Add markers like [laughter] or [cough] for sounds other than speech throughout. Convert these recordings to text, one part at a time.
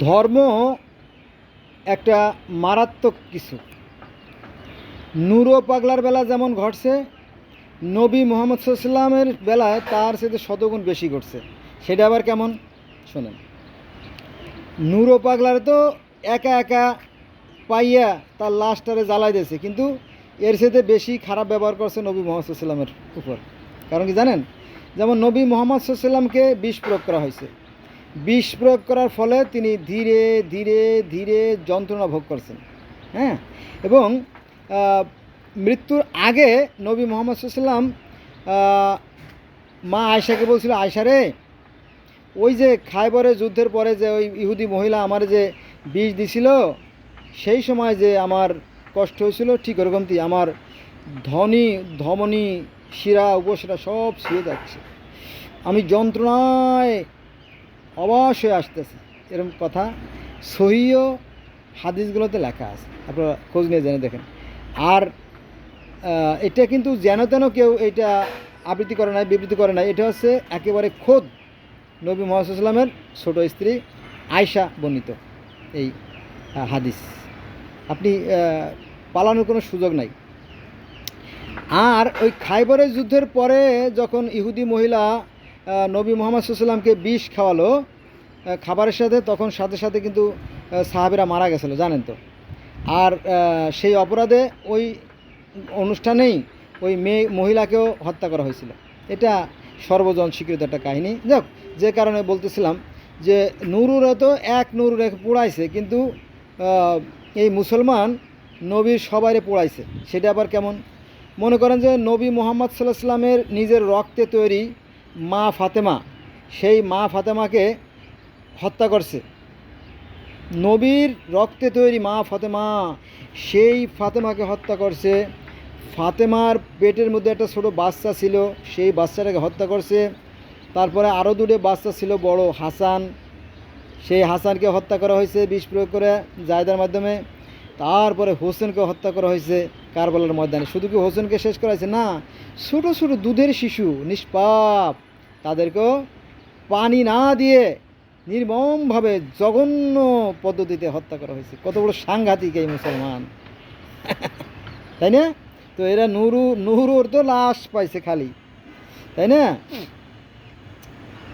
ধর্ম একটা মারাত্মক কিছু। নূরো পাগলার বেলা যেমন ঘটছে, নবী মোহাম্মদ সাল্লামের বেলায় তার সাথে শতগুণ বেশি ঘটছে। সেটা আবার কেমন? শোনেন। নূরো পাগলার তো একা একা পাইয়া তার লাশটারে জ্বালাই দিয়েছে, কিন্তু এর সাথে বেশি খারাপ ব্যবহার করছে নবী মোহাম্মদ সাল্লামের উপর। কারণ কি জানেন? যেমন নবী মোহাম্মদ সাল্লামকে বিষ প্রয়োগ করা হয়েছে। বিষ প্রয়োগ করার ফলে তিনি ধীরে ধীরে ধীরে যন্ত্রণা ভোগ করছেন। হ্যাঁ? এবং মৃত্যুর আগে নবী মোহাম্মদ সাল্লাম মা আয়সাকে বলছিল আয়সা রে, ওই যে খাইবরে যুদ্ধের পরে যে ওই ইহুদি মহিলা আমার যে বিষ দিছিল, সেই সময় যে আমার কষ্ট হয়েছিল, ঠিক ওরকমটি আমার ধনী, ধমনী, শিরা, উপশিরা সব শুয়ে যাচ্ছে। আমি যন্ত্রণায় হয়ে আসতেছে। এরকম কথা সহিও হাদিসগুলোতে লেখা আছে। আপনারা খোঁজ নিয়ে জেনে দেখেন। আর এটা কিন্তু যেন তেন কেউ এটা আবৃত্তি করে নাই, বিবৃতি করে নাই। এটা হচ্ছে একেবারে খোদ নবী মোহাম্মদ সাল্লামের ছোট স্ত্রী আয়শা বর্ণিত এই হাদিস। আপনি পালানোর কোনো সুযোগ নাই। আর ওই খাইবরের যুদ্ধের পরে যখন ইহুদি মহিলা নবী মোহাম্মদ সাল্লামকে বিষ খাওয়ালো খাবারের সাথে, তখন সাথে সাথে কিন্তু সাহাবেরা মারা গেছিল, জানেন তো। আর সেই অপরাধে ওই অনুষ্ঠানেই ওই মেয়ে, মহিলাকেও হত্যা করা হয়েছিল। এটা সর্বজন স্বীকৃত একটা কাহিনী। যাক, যে কারণে বলতেছিলাম যে, নুরুরা তো এক নুরু রেখে পোড়াইছে, কিন্তু এই মুসলমান নবীর সবাইরে পোড়াইছে। সেটা আবার কেমন? মনে করেন যে, নবী মোহাম্মদ সাল্লাহ সাল্লামের নিজের রক্তে তৈরি মা ফাতেমা, সেই মা ফাতেমাকে হত্যা করছে। নবীর রক্তে তৈরি মা ফাতেমা, সেই ফাতেমাকে হত্যা করছে। ফাতেমার পেটের মধ্যে একটা ছোট বাচ্চা ছিল, সেই বাচ্চাটাকে হত্যা করছে। তারপরে আরও দুটো বাচ্চা ছিল, বড় হাসান। সেই হাসানকে হত্যা করা হয়েছে, বিষ প্রয়োগ করে জায়দার মাধ্যমে। তারপরে হোসেনকে হত্যা করা হয়েছে। কারবালার ময়দানে। শুধু কি হোসেনকে শেষ করা হয়েছে না ছোটো ছোটো দুধের শিশু নিষ্পাপ তাদেরকেও পানি না দিয়ে নির্মমভাবে জঘন্য পদ্ধতিতে হত্যা করা হয়েছে। কত বড় সাংঘাতিক এই মুসলমান। [laughs] তাই না? তো এরা নুরু নুরুর তো লাশ পাইছে খালি। তাই না?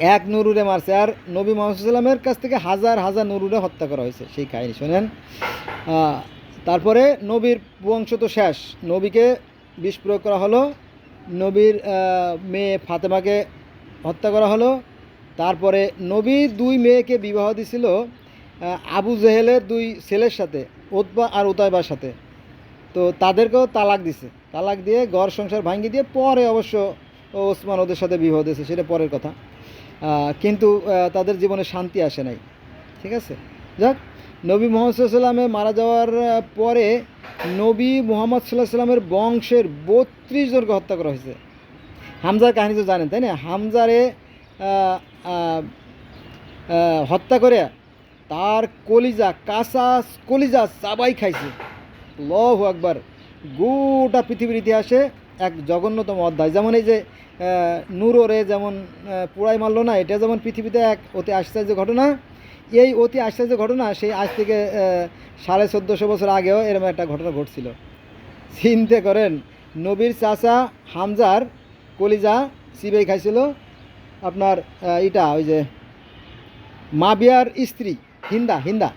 এক নুরুরে মারছে আর নবী মোহাম্মদ সাল্লামের কাছ থেকে হাজার হাজার নুরুরে হত্যা করা হয়েছে। সেই কাহিনী শোনেন। তারপরে নবীর বংশ তো শেষ। নবীকে বিষ প্রয়োগ করা হলো। নবীর মেয়ে ফাতেমাকে হত্যা করা হলো। তারপরে নবী দুই মেয়েকে বিবাহ দিছিল আবু জেহেলের দুই ছেলের সাথে ওতবা আর উতাইবার সাথে। তো তাদেরকেও তালাক দিছে। তালাক দিয়ে ঘর সংসার ভাঙিয়ে দিয়ে পরে অবশ্য ওসমান ওদের সাথে বিবাহ দিয়েছে, সেটা পরের কথা। কিন্তু তাদের জীবনে শান্তি আসে নাই। ঠিক আছে? যাক নবী মোহাম্মদ সাল্লামে মারা যাওয়ার পরে নবী মোহাম্মদ সাল্লাহ সাল্লামের বংশের বত্রিশ জনকে হত্যা করা হয়েছে। হামজার কাহিনী তো জানেন, তাই না? হামজারে হত্যা করে তার কলিজা, কাঁচা কলিজা চাবাই খাইছে। লহ একবার গোটা পৃথিবীর ইতিহাসে এক জঘন্যতম অধ্যায়। যেমন এই যে নূররে যেমন পুড়াই মারলো না, এটা যেমন পৃথিবীতে এক অতি আশ্চর্য ঘটনা এই অতি আশ্চর্য ঘটনা, সেই আজ থেকে সাড়ে চোদ্দোশো বছর আগেও এরকম একটা ঘটনা ঘটছিল। চিনতে করেন, নবীর চাচা হামজার কলিজা সিবেই খাইছিল, আপনার ইটা, ওই যে মাবিয়ার স্ত্রী, হিন্দা হিন্দা।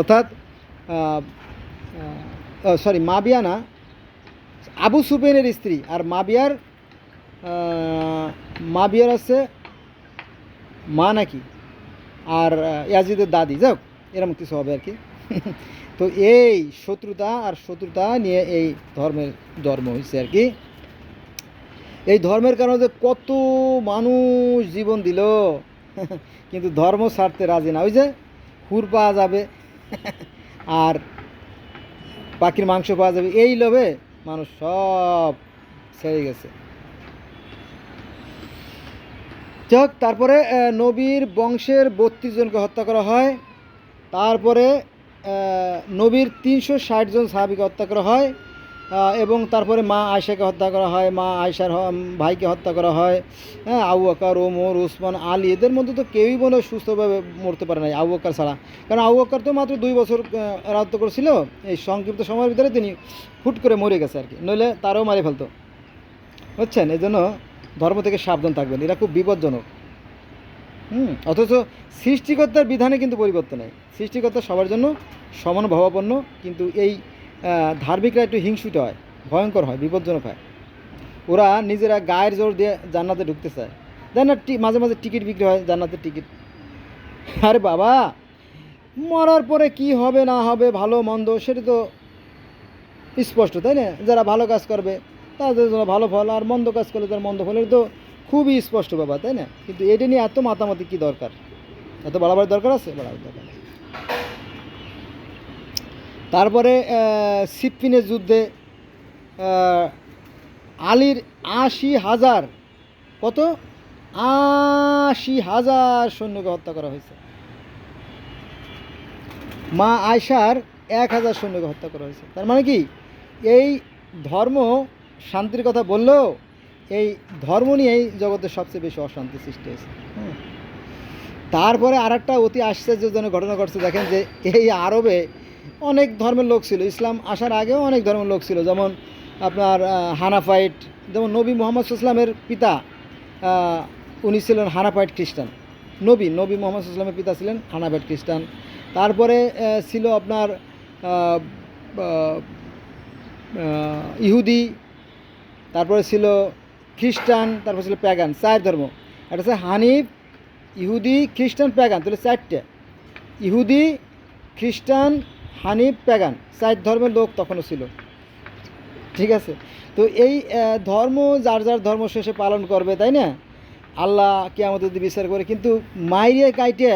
অর্থাৎ সরি, মাবিয়া না, আবু সুফেনের স্ত্রী আর মাবিয়ার মাবিয়ার আছে মা নাকি? আর ইয়াজিদের দাদি যাক এরকম কিছু হবে আর কি। [laughs] তো এই শত্রুতা আর শত্রুতা নিয়ে এই ধর্মের জন্ম হয়েছে আর কি। এই ধর্মের কারণে যে কত মানুষ জীবন দিল, [laughs] কিন্তু ধর্ম ছাড়তে রাজি না। ওই যে হুর পাওয়া যাবে, [laughs] আর পাখির মাংস পাওয়া যাবে, এই লোভে মানুষ সব ছেড়ে গেছে। যাক, তারপরে নবীর বংশের বত্রিশ জনকে হত্যা করা হয়। তারপরে নবীর তিনশো ষাট জন সাহাবিকে হত্যা করা হয় এবং তারপরে মা আয়সাকে হত্যা করা হয়, মা আয়সার ভাইকে হত্যা করা হয় হ্যাঁ আবু আকার ওমর, উসমান, আলী, এদের মধ্যে তো কেউই মনে সুস্থভাবে মরতে পারে নাই, আবু আক্কার ছাড়া। কারণ আবু আক্কার তো মাত্র দুই বছর রাজত্ব করেছিল, এই সংক্ষিপ্ত সময়ের ভিতরে তিনি হুট করে মরে গেছে আর কি, নইলে তারও মারে ফেলতো। বুঝছেন? এই জন্য ধর্ম থেকে সাবধান থাকবেন। এরা খুব বিপজ্জনক। হুম, অথচ সৃষ্টিকর্তার বিধানে কিন্তু পরিবর্তন নেই সৃষ্টিকর্তা সবার জন্য সমান ভাবাপন্ন, কিন্তু এই ধার্মিকরা একটু হিংসুট হয়, ভয়ঙ্কর হয়, বিপজ্জনক হয়। ওরা নিজেরা গায়ের জোর দিয়ে জান্নাতে ঢুকতে চায়। দেন না মাঝে মাঝে টিকিট বিক্রি হয় জান্নাতের টিকিট। আরে বাবা, মরার পরে কি হবে না হবে, ভালো মন্দ, সেটা তো স্পষ্ট, তাই না? যারা ভালো কাজ করবে তাদের জন্য ভালো ফল আর মন্দ কাজ করলে তার মন্দ ফলের তো খুবই স্পষ্ট ব্যাপার তাই না? কিন্তু এটা নিয়ে এত মাতামাতি কি দরকার? এত বাড়াবার দরকার আছে? বাড়াবার দরকার। তারপরে আহ, সিপ্পিনের যুদ্ধে আলীর আশি হাজার কত? আশি হাজার সৈন্যকে হত্যা করা হয়েছে। মা আয়সার এক হাজার সৈন্যকে হত্যা করা হয়েছে। তার মানে কি? এই ধর্ম শান্তির কথা বললেও এই ধর্ম নিয়েই জগতের সবচেয়ে বেশি অশান্তি সৃষ্টি হয়েছে। হ্যাঁ। তারপরে আর একটা অতি আশ্চর্যজনক ঘটনা ঘটছে, দেখেন যে এই আরবে অনেক ধর্মের লোক ছিল। ইসলাম আসার আগেও অনেক ধর্মের লোক ছিল। যেমন আপনার হানাফাইট, যেমন নবী মোহাম্মদ ইসলামের পিতা উনি ছিলেন হানাফাইট খ্রিস্টান। নবী নবী মোহাম্মদ ইসলামের পিতা ছিলেন হানাফাইট খ্রিস্টান। তারপরে ছিল আপনার ইহুদি তারপরে ছিল খ্রিস্টান, তারপর ছিল প্যাগান, চার ধর্ম। একটা হচ্ছে হানিফ, ইহুদি, খ্রিস্টান, প্যাগান, তাহলে চারটে। ইহুদি, খ্রিস্টান, হানিফ, প্যাগান, চার ধর্মের লোক তখনও ছিল। ঠিক আছে? তো এই ধর্ম যার যার ধর্ম শেষে পালন করবে, তাই না? আল্লাহ কে আমাদের বিচার করে, কিন্তু মাইরে কাইটে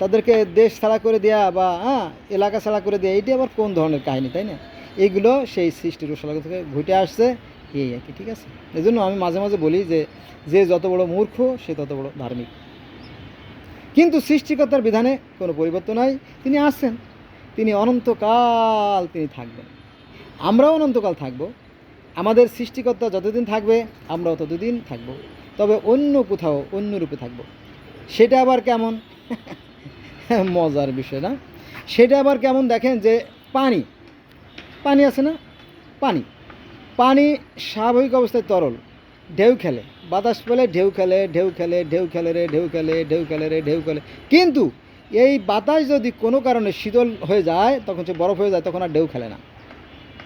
তাদেরকে দেশ ছাড়া করে দেয়া বা হ্যাঁ এলাকা ছাড়া করে দেয়া, এইটা আবার কোন ধরনের কাহিনী, তাই না? এইগুলো সেই সৃষ্টির রসালাগ থেকে ঘুটে আসছে, এই আর কি, ঠিক আছে? এই জন্য আমি মাঝে মাঝে বলি যে যে যত বড় মূর্খ, সে তত বড় ধার্মিক। কিন্তু সৃষ্টিকর্তার বিধানে কোনো পরিবর্তন নাই, তিনি আসছেন। তিনি অনন্তকাল তিনি থাকবেন। আমরাও অনন্তকাল থাকব। আমাদের সৃষ্টিকর্তা যতদিন থাকবে, আমরাও ততদিন থাকব। তবে অন্য কোথাও অন্য রূপে থাকব। সেটা আবার কেমন? [laughs] মজার বিষয় না? সেটা আবার কেমন দেখেন যে পানি পানি আছে না? পানি। পানি স্বাভাবিক অবস্থায় তরল। ঢেউ খেলে। বাতাস পেলে ঢেউ খেলে ঢেউ খেলে ঢেউ খেলে রে, ঢেউ খেলে ঢেউ খেলে রে, ঢেউ খেলে। কিন্তু এই বাতাস যদি কোনো কারণে শীতল হয়ে যায়, তখন সে বরফ হয়ে যায়, তখন আর ঢেউ খেলে না।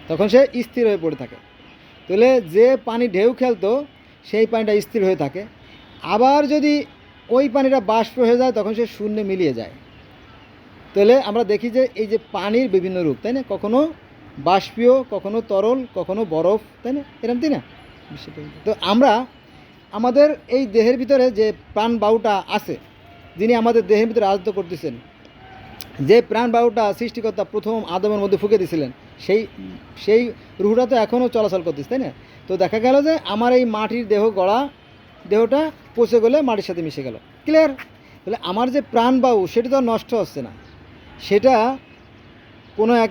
তখন সে স্থির হয়ে পড়ে থাকে। তাহলে যে পানি ঢেউ খেলতো, সেই পানিটা স্থির হয়ে থাকে। আবার যদি ওই পানিটা বাষ্প হয়ে যায়, তখন সে শূন্যে মিলিয়ে যায়। তাহলে আমরা দেখি যে এই যে পানির বিভিন্ন রূপ, তাই না? কখনো বাষ্পীয়, কখনো তরল, কখনো বরফ, তাই না? এরকম তাই না? তো আমরা আমাদের এই দেহের ভিতরে যে প্রাণ বায়ুটা আছে, যিনি আমাদের দেহের ভিতরে রাজত্ব করতেছেন, যে প্রাণ বায়ুটা সৃষ্টিকর্তা প্রথম আদমের মধ্যে ফুঁকে দিয়েছিলেন, সেই সেই রুহটা তো এখনও চলাচল করতেছে, তাই না? তো দেখা গেল যে আমার এই মাটির দেহ গড়া, দেহটা পচে গেলে মাটির সাথে মিশে গেল। ক্লিয়ার তাহলে আমার যে প্রাণবায়ু সেটা তো নষ্ট হচ্ছে না। সেটা কোনো এক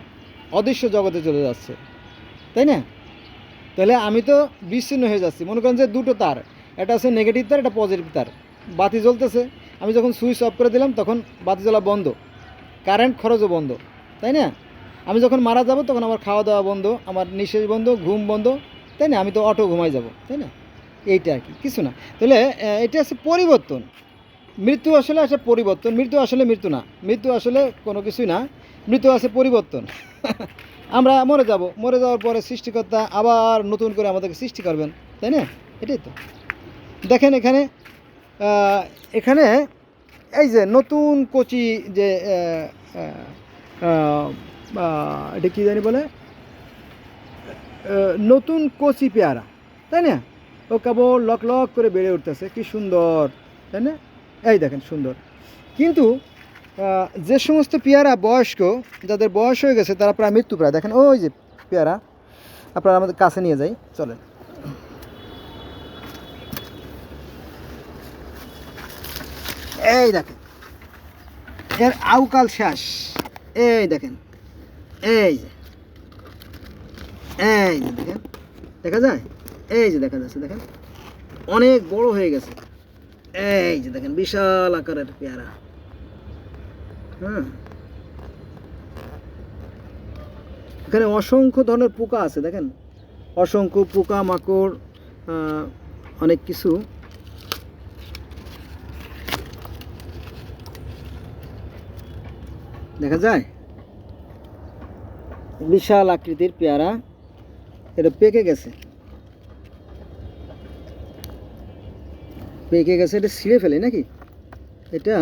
অদৃশ্য জগতে চলে যাচ্ছে। তাই না? তাহলে আমি তো বিচ্ছিন্ন হয়ে যাচ্ছি। মনে করেন যে দুটো তার, একটা আছে নেগেটিভ তার, একটা পজিটিভ তার। বাতি জ্বলতেছে। আমি যখন সুইচ অফ করে দিলাম, তখন বাতি জ্বলা বন্ধ। কারেন্ট খরচও বন্ধ। তাই না? আমি যখন মারা যাব, তখন আমার খাওয়া দাওয়া বন্ধ, আমার নিঃশ্বাস বন্ধ, ঘুম বন্ধ। তাই না? আমি তো অটো ঘুমাই যাব। তাই না? এইটা আর কি, কিছু না। তাহলে এটা হচ্ছে পরিবর্তন। মৃত্যু আসলে আসলে পরিবর্তন। মৃত্যু আসলে মৃত্যু না। মৃত্যু আসলে কোনো কিছুই না। মৃত্যু আছে পরিবর্তন। আমরা মরে যাব। মরে যাওয়ার পরে সৃষ্টিকর্তা আবার নতুন করে আমাদেরকে সৃষ্টি করবেন, তাই না? এটাই তো। দেখেন এখানে এখানে এই যে নতুন কচি যে এটা কী জানি বলে? নতুন কচি পেয়ারা, তাই না? ও কেবল লক লক করে বেড়ে উঠতেছে, কি সুন্দর, তাই না? এই দেখেন সুন্দর। কিন্তু যে সমস্ত পেয়ারা বয়স্ক, যাদের বয়স হয়ে গেছে, তারা প্রায় মৃত্যু প্রায়। দেখেন, ওই যে পেয়ারা, আপনারা আমাদের কাছে নিয়ে যাই, চলেন। এই দেখেন, এর আউকাল শেষ এই দেখেন, এই যে এই যে দেখেন, দেখা যায়? এই যে দেখা যাচ্ছে, দেখেন, অনেক বড় হয়ে গেছে। এই যে দেখেন, বিশাল আকারের পেয়ারা। হ্যাঁ এখানে অসংখ্য ধরনের পোকা আছে, দেখেন। অসংখ্য পোকা, মাকড় অনেক কিছু। দেখা যায়? বিশাল আকৃতির পেয়ারা। এটা পেকে গেছে। পেকে গেছে, এটা ছিঁড়ে ফেলে নাকি? এটা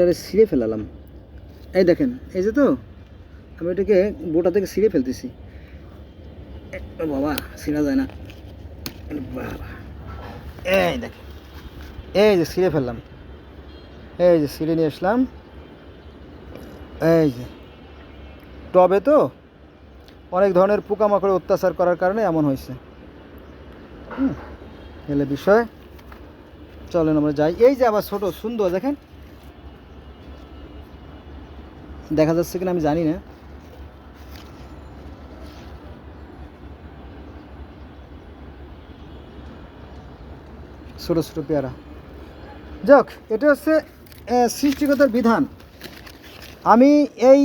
এটা ছিঁড়ে ফেলালাম। এই দেখেন, এই যে তো, আমি এটাকে বোটা থেকে ছিঁড়ে ফেলতেছি। বাবা, ছিঁড়া যায় না। বাবা। এই দেখেন, এই যে ছিঁড়ে ফেললাম। এই যে ছিঁড়ে নিয়ে আসলাম। এই যে। টবে তো অনেক ধরনের পোকামাকড়ে অত্যাচার করার কারণে এমন হয়েছে। এলে বিষয়। চলেন আমরা যাই। এই যে আবার ছোট, সুন্দর, দেখেন। দেখা যাচ্ছে কিনা আমি জানি না। ছোট ছোট পেয়ারা। যাক, এটা হচ্ছে সৃষ্টিগতার বিধান। আমি এই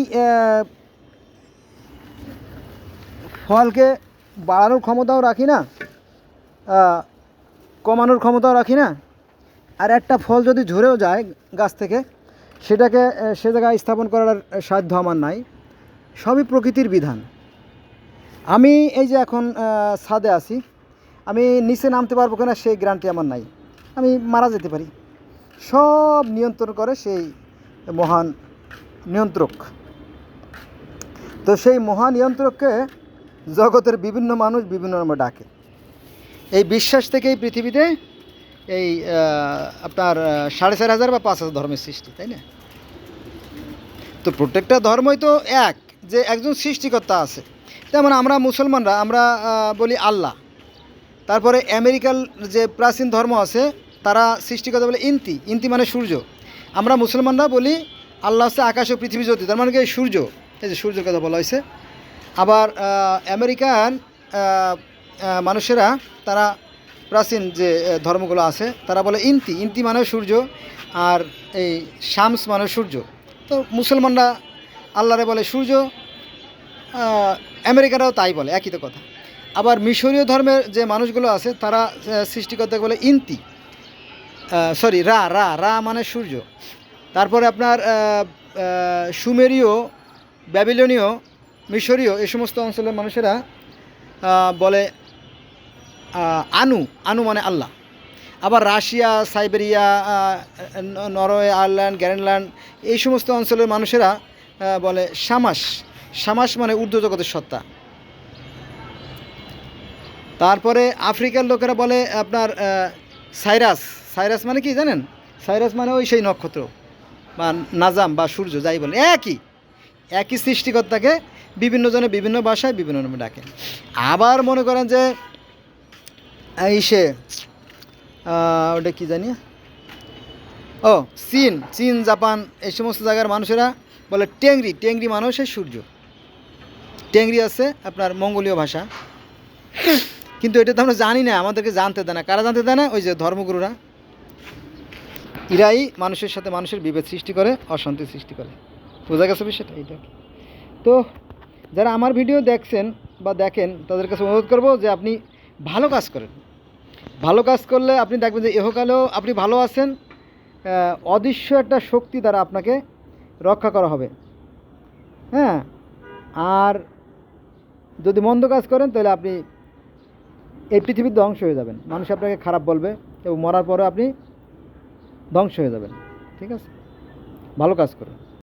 ফলকে বাড়ানোর ক্ষমতাও রাখি না কমানোর ক্ষমতাও রাখি না। আর একটা ফল যদি ঝরেও যায় গাছ থেকে সেটাকে সে জায়গায় স্থাপন করার সাধ্য আমার নাই। সবই প্রকৃতির বিধান। আমি এই যে এখন ছাদে আছি, আমি নিচে নামতে পারব কিনা সেই গ্যারান্টি আমার নাই। আমি মারা যেতে পারি। সব নিয়ন্ত্রণ করে সেই মহান নিয়ন্ত্রক। তো সেই মহান নিয়ন্ত্রককে জগতের বিভিন্ন মানুষ বিভিন্ন নামে ডাকে। এই বিশ্বাস থেকেই পৃথিবীতে এই আপনার সাড়ে চার হাজার বা পাঁচ হাজার ধর্মের সৃষ্টি, তাই না? তো প্রত্যেকটা ধর্মই তো এক, যে একজন সৃষ্টিকর্তা আছে। যেমন আমরা মুসলমানরা, আমরা বলি আল্লাহ। তারপরে আমেরিকার যে প্রাচীন ধর্ম আছে, তারা সৃষ্টিকর্তা বলে ইন্তি। ইন্তি মানে সূর্য। আমরা মুসলমানরা বলি আল্লাহ হচ্ছে আকাশ ও পৃথিবী জ্যোতি, তার মানে কি সূর্য। এই যে সূর্যের কথা বলা হয়েছে। আবার আমেরিকান মানুষেরা, তারা প্রাচীন যে ধর্মগুলো আছে, তারা বলে ইন্তি। ইন্তি মানে সূর্য, আর এই শামস মানে সূর্য। তো মুসলমানরা আল্লাহরে বলে সূর্য আমেরিকারাও তাই বলে, একই তো কথা। আবার মিশরীয় ধর্মের যে মানুষগুলো আছে, তারা সৃষ্টিকর্তাকে বলে ইন্তি। সরি, রা রা রা মানে সূর্য। তারপরে আপনার সুমেরীয়, ব্যাবিলনীয়, মিশরীয়, এ সমস্ত অঞ্চলের মানুষেরা বলে আনু আনু মানে আল্লাহ। আবার Russia, Siberia Norway, Ireland, Greenland, এই সমস্ত অঞ্চলের মানুষেরা বলে সামাস। সামাস মানে ঊর্ধ্ব জগতের সত্তা। তারপরে আফ্রিকার লোকেরা বলে আপনার সাইরাস। সাইরাস মানে কি জানেন? সাইরাস মানে ওই সেই নক্ষত্র বা নাজাম বা সূর্য, যাই বলে একই। একই সৃষ্টিকর্তাকে বিভিন্ন জনে বিভিন্ন ভাষায় বিভিন্ন নামে ডাকে। আবার মনে করেন যে এই সে ওটা কি জানি? ও, চীন চীন, জাপান, এই সমস্ত জায়গার মানুষেরা বলে টেংরি টেংরি মানুষের সূর্য। টেংরি আছে আপনার মঙ্গোলীয় ভাষা। কিন্তু এটা তো আমরা জানি না, আমাদেরকে জানতে দেয় না। কারা জানতে দেয় না? ওই যে ধর্মগুরুরা। এরাই মানুষের সাথে মানুষের বিভেদ সৃষ্টি করে, অশান্তি সৃষ্টি করে। বোঝা গেছে বিষয়টা? এইটা তো যারা আমার ভিডিও দেখছেন বা দেখেন, তাদের কাছে অনুরোধ করব যে আপনি ভালো কাজ করেন। ভালো কাজ করলে আপনি দেখবেন যে এহকালেও আপনি ভালো আছেন অদৃশ্য একটা শক্তি দ্বারা আপনাকে রক্ষা করা হবে। হ্যাঁ? আর যদি মন্দ কাজ করেন, তাহলে আপনি এই পৃথিবীর ধ্বংস হয়ে যাবেন। মানুষ আপনাকে খারাপ বলবে এবং মরার পরে আপনি ধ্বংস হয়ে যাবেন। ঠিক আছে? ভালো কাজ করুন।